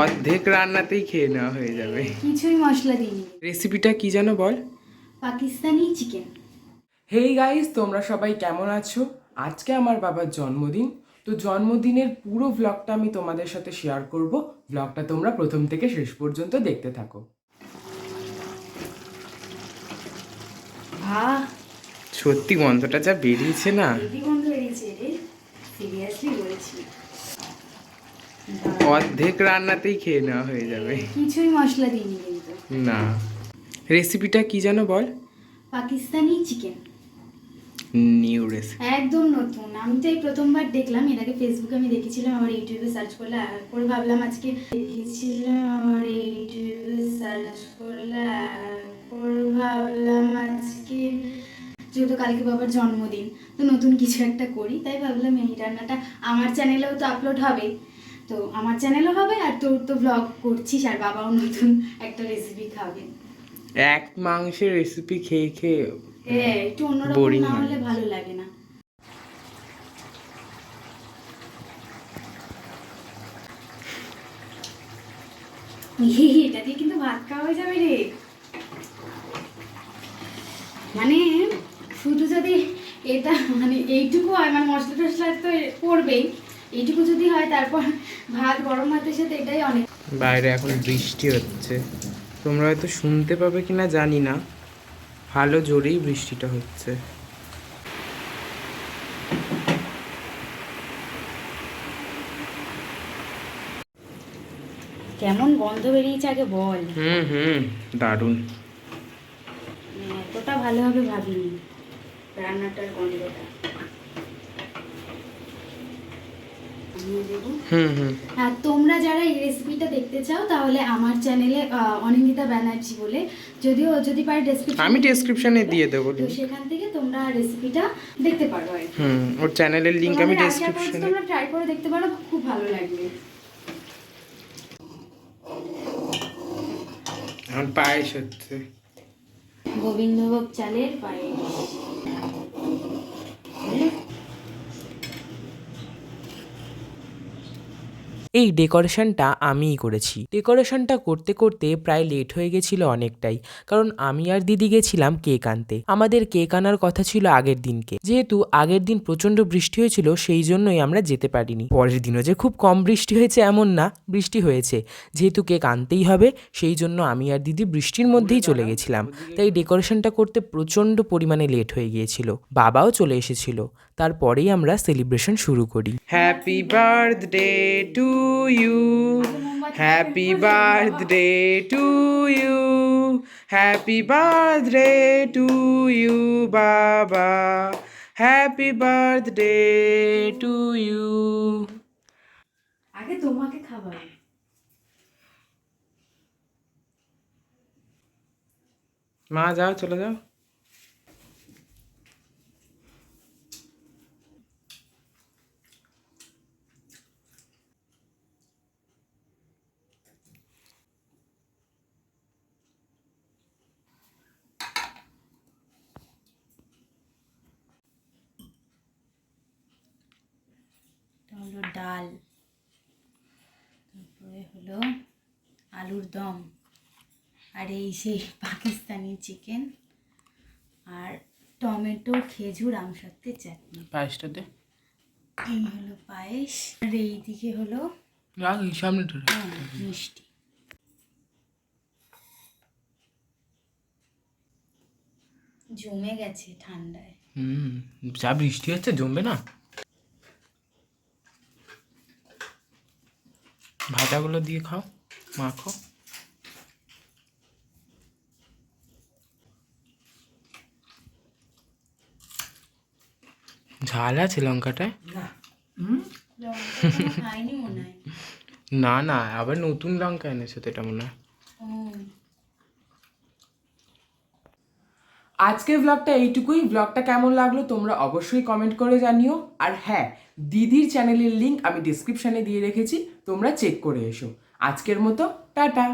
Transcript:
অর্ধেক রান্নাতেই খেয়ে নেওয়া হয়ে যাবে। কিছুই মশলা দিইনি। রেসিপিটা কি যেন বল? পাকিস্তানি চিকেন হেই গাইস তোমরা সবাই কেমন আছো? আজকে আমার বাবার জন্মদিন। তো জন্মদিনের পুরো ব্লগটা আমি তোমাদের সাথে শেয়ার করব। ব্লগটা তোমরা প্রথম থেকে শেষ পর্যন্ত দেখতে থাকো। বাহ। সত্যি গন্ধটা যা বেরিয়েছে না। সিরিয়াসলি বলছি। অর্ধেক রান্নাতেই খেয়ে নেওয়া হয়ে যাবে। কিছুই মশলা দিইনি কিন্তু। না। রেসিপিটা কি যেন বল? পাকিস্তানি চিকেন নিউ রেসিপি একদম নতুন। আমি তো এই প্রথমবার দেখলাম এর আগে ফেসবুকে আমি দেখেছিলাম আমার ইউটিউবে সার্চ করলে আর করে ভাবলাম আজকে দেখেছিলাম আমার ইউটিউবে সার্চ করলে আর করে ভাবলাম আজকে। যেহেতু কালকে বাবার জন্মদিন তো নতুন কিছু একটা করি তাই ভাবলাম এই রান্নাটা আমার চ্যানেলেও তো আপলোড হবে। তো আমার চ্যানেলও হবে আর তোর তো ব্লগ করছিস আর বাবাও নতুন একটা রেসিপি খাবে। এক মাংসের রেসিপি খেয়ে খেয়ে হ্যাঁ একটু অন্যরকম না হলে ভালো লাগে না। এটা দিয়ে কিন্তু ভাত খাওয়া হয়ে যাবে রে। মানে শুধু যদি এটা মানে এইটুকু হয় মানে মশলা টশলা তো পড়বেই। এইটুকু যদি হয় তারপর ভাত গরম ভাতের সাথে এটাই অনেক। বাইরে এখন বৃষ্টি হচ্ছে। তোমরা হয়তো শুনতে পাবে কিনা জানি না। ভালো জোরেই বৃষ্টিটা হচ্ছে। কেমন গন্ধ বেরিয়েছে আগে বল। হুম হুম দারুণ। মানে এতটা ভালো হবে ভাবিনি রান্নাটার গন্ধটা। দেবো আর তোমরা যারা এই রেসিপিটা দেখতে চাও তাহলে আমার চ্যানেলে অনিন্দিতা ব্যানার্জি বলে যদিও যদি পারে ডেসক্রিপশন আমি ডেসক্রিপশনে দিয়ে দেবো তো সেখান থেকে তোমরা রেসিপিটা দেখতে পারো আর হুম ওর চ্যানেলের লিংক আমি ডেসক্রিপশনে তোমরা ট্রাই করে দেখতে পারো খুব ভালো লাগবে। এখন পায়েস হচ্ছে। গোবিন্দভোগ চালের পায়েস। এই ডেকোরেশনটা আমিই করেছি। ডেকোরেশনটা করতে করতে প্রায় লেট হয়ে গেছিল অনেকটাই, কারণ আমি আর দিদি গেছিলাম কেক আনতে। আমাদের কেক আনার কথা ছিল আগের দিনকে। যেহেতু আগের দিন প্রচণ্ড বৃষ্টি হয়েছিল, সেই জন্যই আমরা যেতে পারিনি। পরের দিনও যে খুব কম বৃষ্টি হয়েছে এমন না, বৃষ্টি হয়েছে। যেহেতু কেক আনতেই হবে, সেই জন্য আমি আর দিদি বৃষ্টির মধ্যেই চলে গেছিলাম। তাই ডেকোরেশনটা করতে প্রচণ্ড পরিমাণে লেট হয়ে গিয়েছিল। বাবাও চলে এসেছিল। তারপরেই আমরা সেলিব্রেশন শুরু করি। Happy birthday to you happy birthday to you happy birthday to you বাবা হ্যাপি বার্থডে টু ইউ আগে তোমাকে খাবার। মা যাও চলে যাও এটা হলো ডাল। তারপরে হলো আলুর দম। আর এই সেই পাকিস্তানি চিকেন আর টমেটো খেজুর আমসত্ত্বের চাটনি। পায়েসটাতে এই হলো পায়েস। আর এই দিকে হলো সামনে হ্যাঁ, মিষ্টি। জমে গেছে ঠান্ডায়। হুম যা বৃষ্টি হচ্ছে জমবে না? ভাজাগুলো দিয়ে খাও মাখো। ঝাল আছে লঙ্কাটায়? না। না আবার নতুন লঙ্কা এনেছো তো এটা মনে হয়। আজকের ব্লগটা এইটুকুই। ব্লগটা কেমন লাগল তোমরা অবশ্যই কমেন্ট করে জানিও। আর হ্যাঁ দিদির চ্যানেলের লিঙ্ক আমি ডিসক্রিপশানে দিয়ে রেখেছি, তোমরা চেক করে এসো। আজকের মতো, টাটা।